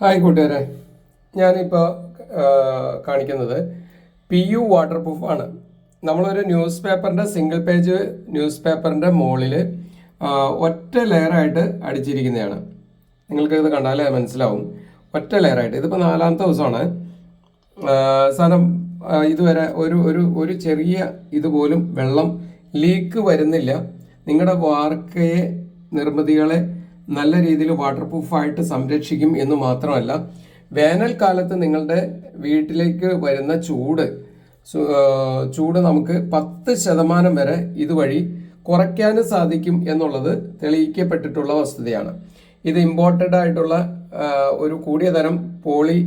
Hi കൂട്ടുകാരെ. ഞാനിപ്പോൾ കാണിക്കുന്നത് പി യു വാട്ടർ പ്രൂഫ് ആണ്. നമ്മളൊരു ന്യൂസ് പേപ്പറിന്റെ സിംഗിൾ പേജ് ന്യൂസ് പേപ്പറിന്റെ മുകളിൽ ഒറ്റ ലെയറായിട്ട് അടിച്ചിരിക്കുന്നതാണ്. നിങ്ങൾക്ക് ഇത് കണ്ടാലേ മനസ്സിലാവും. ഒറ്റ ലെയറായിട്ട് ഇതിപ്പോൾ നാലാമത്തെ ദിവസമാണ്. സാധനം ഇതുവരെ ഒരു ഒരു ഒരു ചെറിയ ഇതുപോലും വെള്ളം ലീക്ക് വരുന്നില്ല. നിങ്ങളുടെ വാർക്കയെ നിർമ്മിതികളെ നല്ല രീതിയിൽ വാട്ടർ പ്രൂഫായിട്ട് സംരക്ഷിക്കും എന്ന് മാത്രമല്ല വേനൽക്കാലത്ത് നിങ്ങളുടെ വീട്ടിലേക്ക് വരുന്ന ചൂട് ചൂട് നമുക്ക് പത്ത് ശതമാനം വരെ ഇതുവഴി കുറയ്ക്കാനും സാധിക്കും എന്നുള്ളത് തെളിയിക്കപ്പെട്ടിട്ടുള്ള വസ്തുതയാണ്. ഇത് ഇമ്പോർട്ടഡ് ആയിട്ടുള്ള ഒരു കൂടിയ തരം poly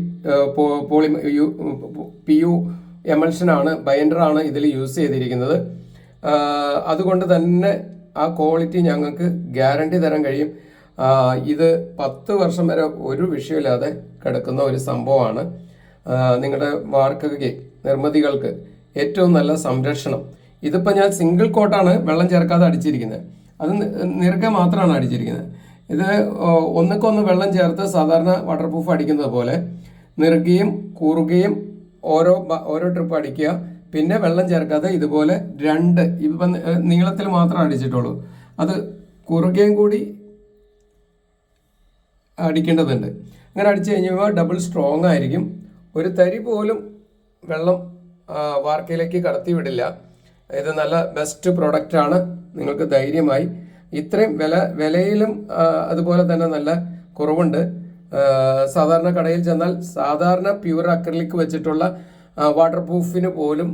poly U P U എമൽഷനാണ് ബൈൻഡറാണ് ഇതിൽ യൂസ് ചെയ്തിരിക്കുന്നത്. അതുകൊണ്ട് തന്നെ ആ ക്വാളിറ്റി ഞങ്ങൾക്ക് ഗ്യാരണ്ടി തരാൻ കഴിയും. ഇത് പത്ത് വർഷം വരെ ഒരു വിഷയമില്ലാതെ കിടക്കുന്ന ഒരു സംഭവമാണ്. നിങ്ങളുടെ വാർക്കയ്ക്ക് നിർമ്മിതികൾക്ക് ഏറ്റവും നല്ല സംരക്ഷണം. ഇതിപ്പോൾ ഞാൻ സിംഗിൾ കോട്ടാണ് വെള്ളം ചേർക്കാതെ അടിച്ചിരിക്കുന്നത്. അത് നിരക്ക മാത്രമാണ് അടിച്ചിരിക്കുന്നത്. ഇത് ഒന്നിക്കൊന്ന് വെള്ളം ചേർത്ത് സാധാരണ വാട്ടർ പ്രൂഫ് അടിക്കുന്നത് പോലെ നിറുകയും കൂറുകയും ഓരോ ഓരോ ട്രിപ്പ് അടിക്കുക. പിന്നെ വെള്ളം ചേർക്കാതെ ഇതുപോലെ രണ്ട് ഇപ്പം നീളത്തിൽ മാത്രം അടിച്ചിട്ടുള്ളൂ. അത് കുറുകയും കൂടി അടിക്കേണ്ടതുണ്ട്. അങ്ങനെ അടിച്ചു കഴിഞ്ഞാൽ ഡബിൾ സ്ട്രോങ് ആയിരിക്കും. ഒരു തരി പോലും വെള്ളം വാർക്കയിലേക്ക് കടത്തി വിടില്ല. ഇത് നല്ല ബെസ്റ്റ് പ്രൊഡക്റ്റാണ് നിങ്ങൾക്ക് ധൈര്യമായി. ഇത്രയും വില വിലയിലും അതുപോലെ തന്നെ നല്ല കുറവുണ്ട്. സാധാരണ കടയിൽ ചെന്നാൽ സാധാരണ പ്യൂർ അക്രലിക് വെച്ചിട്ടുള്ള വാട്ടർ പ്രൂഫിന് പോലും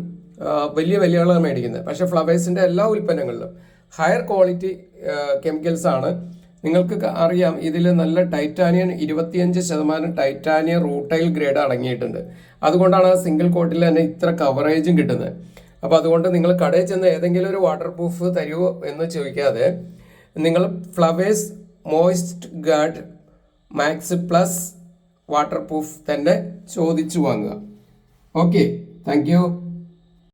വലിയ വിലകളാണ് മേടിക്കുന്നത്. പക്ഷേ ഫ്ലവേഴ്സിന്റെ എല്ലാ ഉൽപ്പന്നങ്ങളിലും ഹയർ ക്വാളിറ്റി കെമിക്കൽസാണ് നിങ്ങൾക്ക് അറിയാം ഇതിൽ നല്ല ടൈറ്റാനിയം ഇരുപത്തിയഞ്ച് ശതമാനം ടൈറ്റാനിയം റൂട്ടൈൽ ഗ്രേഡ് അടങ്ങിയിട്ടുണ്ട്. അതുകൊണ്ടാണ് ആ സിംഗിൾ കോട്ടിൽ തന്നെ ഇത്ര കവറേജും കിട്ടുന്നത്. അപ്പോൾ അതുകൊണ്ട് നിങ്ങൾ കടയിൽ ചെന്ന് ഏതെങ്കിലും ഒരു വാട്ടർ പ്രൂഫ് തരുമോ എന്ന് ചോദിക്കാതെ നിങ്ങൾ flowers moist guard max plus waterproof തന്നെ ചോദിച്ചു വാങ്ങുക. Okay thank you.